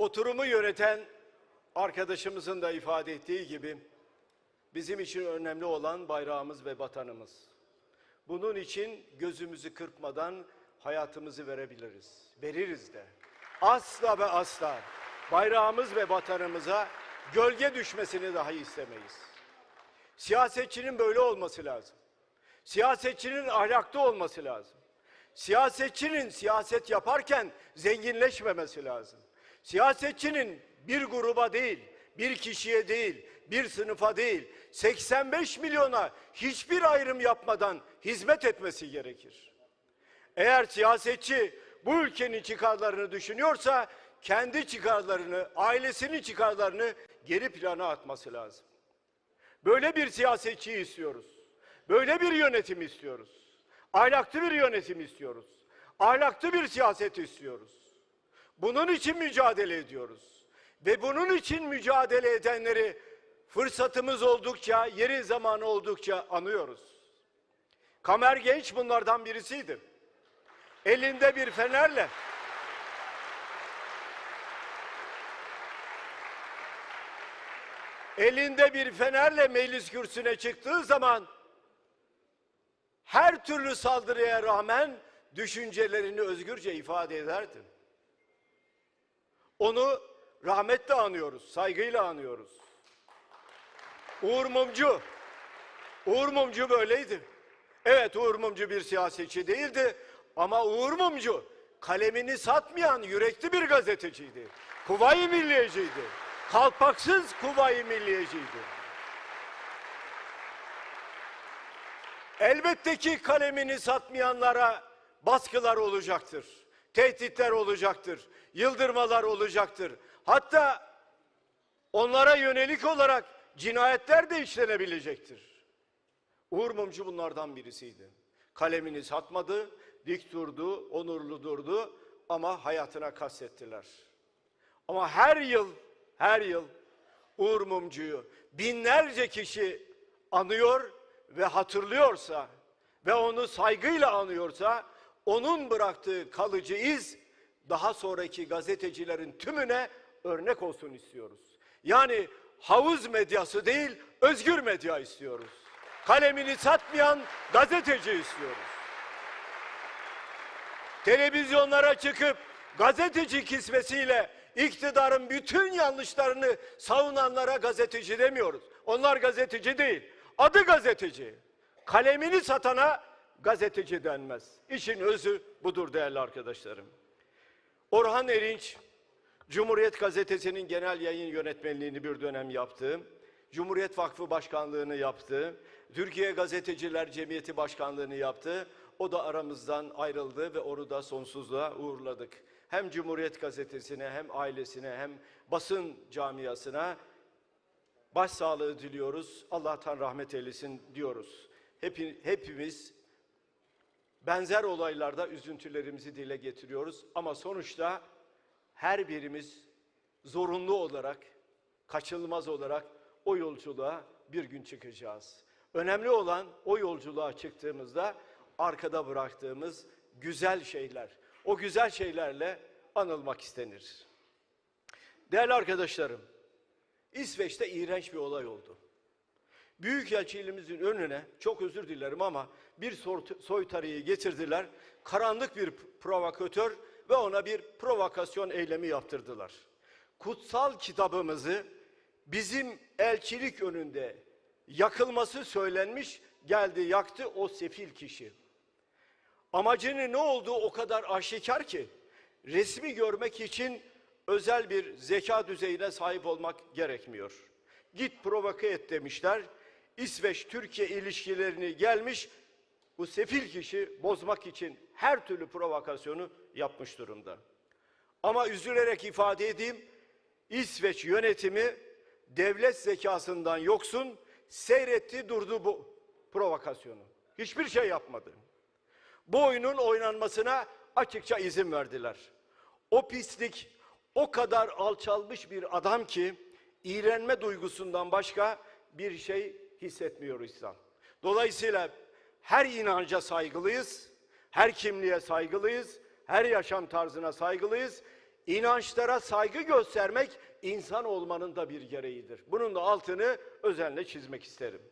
Oturumu yöneten arkadaşımızın da ifade ettiği gibi bizim için önemli olan bayrağımız ve vatanımız. Bunun için gözümüzü kırpmadan hayatımızı verebiliriz. Veririz de. Asla ve asla bayrağımız ve vatanımıza gölge düşmesini dahi istemeyiz. Siyasetçinin böyle olması lazım. Siyasetçinin ahlaklı olması lazım. Siyasetçinin siyaset yaparken zenginleşmemesi lazım. Siyasetçinin bir gruba değil, bir kişiye değil, bir sınıfa değil, 85 milyona hiçbir ayrım yapmadan hizmet etmesi gerekir. Eğer siyasetçi bu ülkenin çıkarlarını düşünüyorsa kendi çıkarlarını, ailesinin çıkarlarını geri plana atması lazım. Böyle bir siyasetçi istiyoruz. Böyle bir yönetim istiyoruz. Ahlaklı bir yönetim istiyoruz. Ahlaklı bir siyaset istiyoruz. Bunun için mücadele ediyoruz. Ve bunun için mücadele edenleri fırsatımız oldukça, yeri zamanı oldukça anıyoruz. Kamer Genç bunlardan birisiydi. Elinde bir fenerle elinde bir fenerle meclis kürsüne çıktığı zaman her türlü saldırıya rağmen düşüncelerini özgürce ifade ederdi. Onu rahmetle anıyoruz, saygıyla anıyoruz. Uğur Mumcu, Uğur Mumcu böyleydi. Evet Uğur Mumcu bir siyasetçi değildi ama Uğur Mumcu kalemini satmayan yürekli bir gazeteciydi. Kuvayi milliyeciydi. Kalpaksız Kuvayi milliyeciydi. Elbette ki kalemini satmayanlara baskılar olacaktır. Tehditler olacaktır. Yıldırmalar olacaktır. Hatta onlara yönelik olarak cinayetler de işlenebilecektir. Uğur Mumcu bunlardan birisiydi. Kalemini satmadı, dik durdu, onurlu durdu ama hayatına kastettiler. Ama her yıl, her yıl Uğur Mumcu'yu binlerce kişi anıyor ve hatırlıyorsa ve onu saygıyla anıyorsa onun bıraktığı kalıcı iz daha sonraki gazetecilerin tümüne örnek olsun istiyoruz. Yani havuz medyası değil, özgür medya istiyoruz. Kalemini satmayan gazeteci istiyoruz. Televizyonlara çıkıp gazeteci kisvesiyle iktidarın bütün yanlışlarını savunanlara gazeteci demiyoruz. Onlar gazeteci değil. Adı gazeteci. Kalemini satana gazeteci denmez. İşin özü budur değerli arkadaşlarım. Orhan Erinç, Cumhuriyet Gazetesi'nin genel yayın yönetmenliğini bir dönem yaptı. Cumhuriyet Vakfı Başkanlığını yaptı. Türkiye Gazeteciler Cemiyeti Başkanlığını yaptı. O da aramızdan ayrıldı ve onu da sonsuzluğa uğurladık. Hem Cumhuriyet Gazetesi'ne hem ailesine hem basın camiasına başsağlığı diliyoruz. Allah'tan rahmet eylesin diyoruz. Hepi, hepimiz benzer olaylarda üzüntülerimizi dile getiriyoruz ama sonuçta her birimiz zorunlu olarak, kaçınılmaz olarak o yolculuğa bir gün çıkacağız. Önemli olan o yolculuğa çıktığımızda arkada bıraktığımız güzel şeyler, o güzel şeylerle anılmak istenir. Değerli arkadaşlarım, İsveç'te iğrenç bir olay oldu. Büyükelçiliğimizin önüne, çok özür dilerim ama bir soytarıyı getirdiler. Karanlık bir provokatör ve ona bir provokasyon eylemi yaptırdılar. Kutsal kitabımızı bizim elçilik önünde yakılması söylenmiş, geldi yaktı o sefil kişi. Amacının ne olduğu o kadar aşikar ki resmi görmek için özel bir zeka düzeyine sahip olmak gerekmiyor. Git provoke et demişler. İsveç-Türkiye ilişkilerini gelmiş bu sefil kişi bozmak için her türlü provokasyonu yapmış durumda. Ama üzülerek ifade edeyim, İsveç yönetimi devlet zekasından yoksun seyretti durdu bu provokasyonu. Hiçbir şey yapmadı. Bu oyunun oynanmasına açıkça izin verdiler. O pislik o kadar alçalmış bir adam ki iğrenme duygusundan başka bir şey hissetmiyor İslam. Dolayısıyla her inanca saygılıyız, her kimliğe saygılıyız, her yaşam tarzına saygılıyız. İnançlara saygı göstermek insan olmanın da bir gereğidir. Bunun da altını özenle çizmek isterim.